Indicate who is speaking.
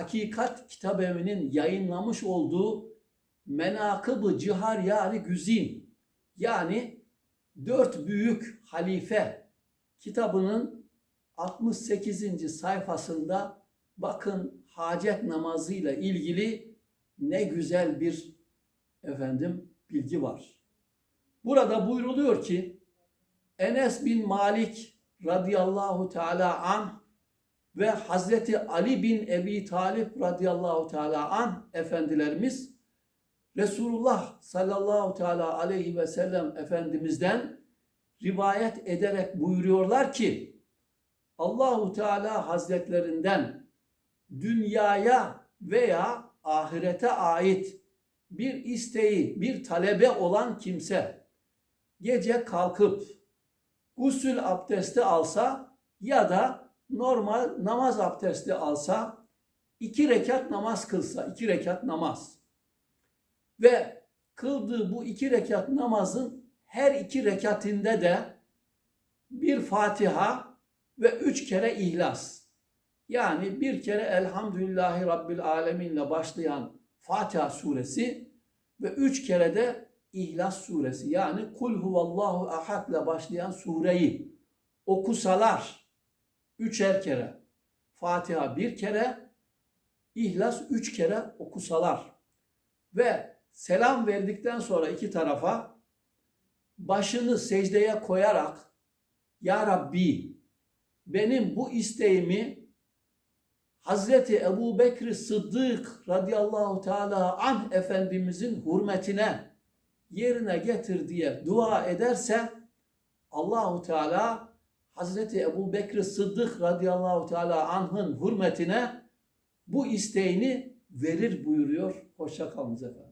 Speaker 1: Hakikat Kitabevi'nin yayınlamış olduğu Menakıb-ı Ciharyari Güzin yani dört büyük halife kitabının 68. sayfasında bakın hacet namazıyla ilgili ne güzel bir efendim bilgi var. Burada buyruluyor ki Enes bin Malik radıyallahu teala an ve Hazreti Ali bin Ebi Talip radıyallahu teala an efendilerimiz Resulullah sallallahu teala aleyhi ve sellem efendimizden rivayet ederek buyuruyorlar ki Allahu Teala Hazretlerinden dünyaya veya ahirete ait bir isteği, bir talebe olan kimse gece kalkıp gusül abdesti alsa ya da normal namaz abdesti alsa iki rekat namaz kılsa, iki rekat namaz ve kıldığı bu iki rekat namazın her iki rekatinde de bir Fatiha ve üç kere İhlas. Yani bir kere Elhamdülillahi Rabbil Alemin'le başlayan Fatiha suresi ve üç kere de İhlas suresi yani Kul huvallahu ahadla başlayan sureyi okusalar üçer kere, Fatiha bir kere, İhlas üç kere okusalar. Ve selam verdikten sonra iki tarafa başını secdeye koyarak Ya Rabbi benim bu isteğimi Hazreti Ebu Bekir Sıddık radıyallahu teala anh Efendimizin hürmetine yerine getir diye dua ederse Allahu Teala Hazreti Ebu Bekir Sıddık radıyallahu teala anh'ın hürmetine bu isteğini verir buyuruyor. Hoşça kalınız efendim.